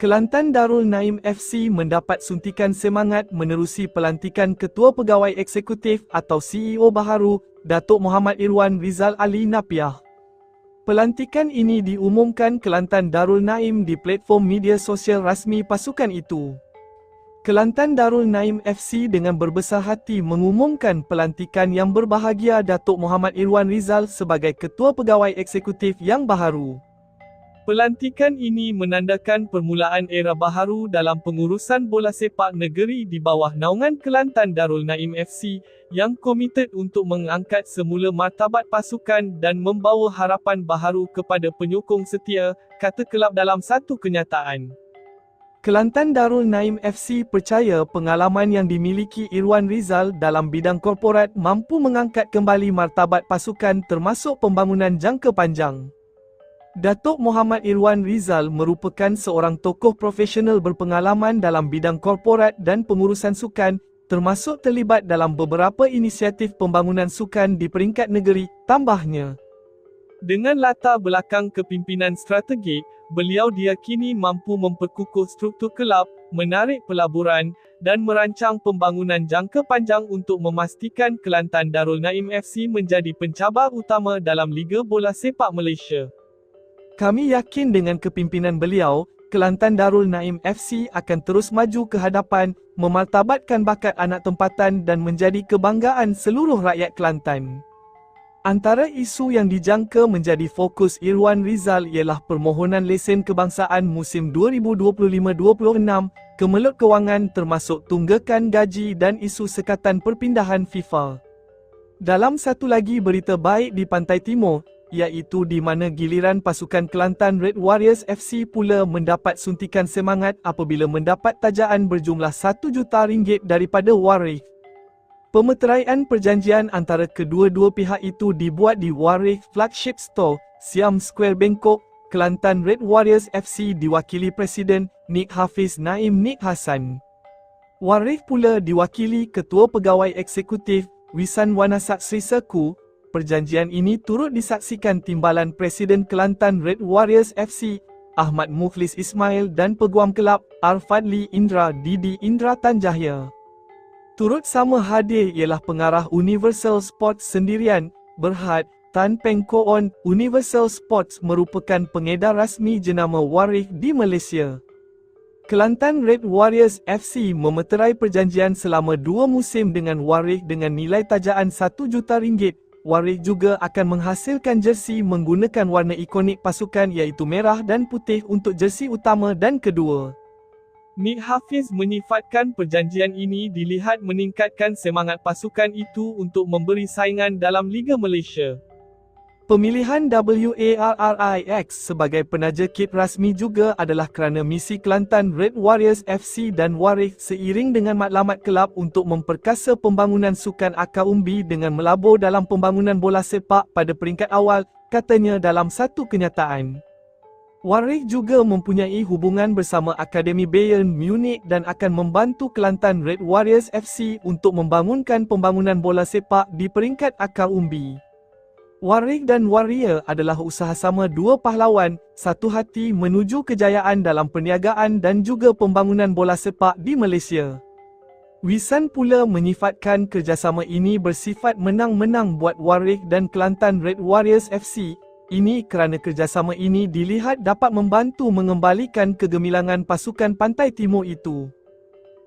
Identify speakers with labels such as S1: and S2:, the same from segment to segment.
S1: Kelantan Darul Naim FC mendapat suntikan semangat menerusi pelantikan Ketua Pegawai Eksekutif atau CEO baharu, Datuk Muhammad Irwan Rizal Ali Napiah. Pelantikan ini diumumkan Kelantan Darul Naim di platform media sosial rasmi pasukan itu. Kelantan Darul Naim FC dengan berbesar hati mengumumkan pelantikan yang berbahagia Datuk Muhammad Irwan Rizal sebagai Ketua Pegawai Eksekutif yang baharu. Pelantikan ini menandakan permulaan era baharu dalam pengurusan bola sepak negeri di bawah naungan Kelantan Darul Naim FC yang komited untuk mengangkat semula martabat pasukan dan membawa harapan baharu kepada penyokong setia, kata kelab dalam satu kenyataan. Kelantan Darul Naim FC percaya pengalaman yang dimiliki Irwan Rizal dalam bidang korporat mampu mengangkat kembali martabat pasukan termasuk pembangunan jangka panjang. Datuk Muhammad Irwan Rizal merupakan seorang tokoh profesional berpengalaman dalam bidang korporat dan pengurusan sukan, termasuk terlibat dalam beberapa inisiatif pembangunan sukan di peringkat negeri, tambahnya. Dengan latar belakang kepimpinan strategik, beliau diyakini mampu memperkukuh struktur kelab, menarik pelaburan, dan merancang pembangunan jangka panjang untuk memastikan Kelantan Darul Naim FC menjadi pencabar utama dalam Liga Bola Sepak Malaysia. Kami yakin dengan kepimpinan beliau, Kelantan Darul Naim FC akan terus maju ke hadapan, memartabatkan bakat anak tempatan dan menjadi kebanggaan seluruh rakyat Kelantan. Antara isu yang dijangka menjadi fokus Irwan Rizal ialah permohonan lesen kebangsaan musim 2025-26, kemelut kewangan termasuk tunggakan gaji dan isu sekatan perpindahan FIFA. Dalam satu lagi berita baik di Pantai Timur, iaitu di mana giliran pasukan Kelantan Red Warriors FC pula mendapat suntikan semangat apabila mendapat tajaan berjumlah 1 juta ringgit daripada Warrick. Pemeteraian perjanjian antara kedua-dua pihak itu dibuat di Warrick Flagship Store, Siam Square Bangkok, Kelantan Red Warriors FC diwakili Presiden Nick Hafiz Naim Nick Hassan. Warrick pula diwakili Ketua Pegawai Eksekutif Wisan Wanasak Sri Seku, Perjanjian ini turut disaksikan timbalan Presiden Kelantan Red Warriors FC, Ahmad Mukhlis Ismail dan Peguam Kelab, Arfadli Indra Didi Indra Tanjahya. Turut sama hadir ialah pengarah Universal Sports sendirian, Berhad, Tan Peng Koon, Universal Sports merupakan pengedar rasmi jenama Warif di Malaysia. Kelantan Red Warriors FC memeterai perjanjian selama dua musim dengan Warif dengan nilai tajaan 1 juta ringgit Warrick juga akan menghasilkan jersey menggunakan warna ikonik pasukan iaitu merah dan putih untuk jersey utama dan kedua. Nick Hafiz menyifatkan perjanjian ini dilihat meningkatkan semangat pasukan itu untuk memberi saingan dalam Liga Malaysia. Pemilihan WARRIX sebagai penaja kit rasmi juga adalah kerana misi Kelantan Red Warriors FC dan Warrick seiring dengan matlamat kelab untuk memperkasa pembangunan sukan akar umbi dengan melabur dalam pembangunan bola sepak pada peringkat awal, katanya dalam satu kenyataan. Warrick juga mempunyai hubungan bersama Akademi Bayern Munich dan akan membantu Kelantan Red Warriors FC untuk membangunkan pembangunan bola sepak di peringkat akar Warrick dan Warrior adalah usaha sama dua pahlawan, satu hati menuju kejayaan dalam perniagaan dan juga pembangunan bola sepak di Malaysia. Wisan pula menyifatkan kerjasama ini bersifat menang-menang buat Warrick dan Kelantan Red Warriors FC. Ini kerana kerjasama ini dilihat dapat membantu mengembalikan kegemilangan pasukan Pantai Timur itu.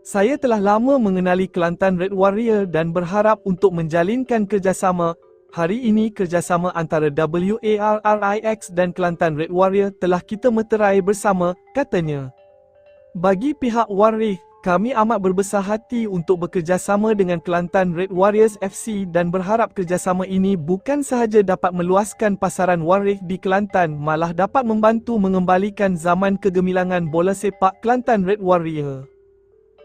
S1: Saya telah lama mengenali Kelantan Red Warrior dan berharap untuk menjalinkan kerjasama Hari ini kerjasama antara WARRIX dan Kelantan Red Warrior telah kita meterai bersama, katanya. Bagi pihak Warrior, kami amat berbesar hati untuk bekerjasama dengan Kelantan Red Warriors FC dan berharap kerjasama ini bukan sahaja dapat meluaskan pasaran Warrior di Kelantan malah dapat membantu mengembalikan zaman kegemilangan bola sepak Kelantan Red Warrior.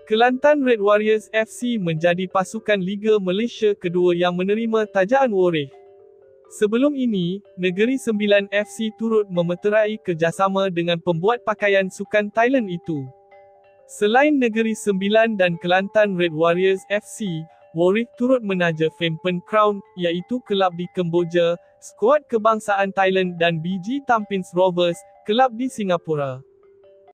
S1: Kelantan Red Warriors FC menjadi pasukan Liga Malaysia kedua yang menerima tajaan Warif. Sebelum ini, Negeri Sembilan FC turut memeterai kerjasama dengan pembuat pakaian sukan Thailand itu. Selain Negeri Sembilan dan Kelantan Red Warriors FC, Warif turut menaja Phnom Crown, iaitu kelab di Kemboja, skuad kebangsaan Thailand dan BG Tampines Rovers, kelab di Singapura.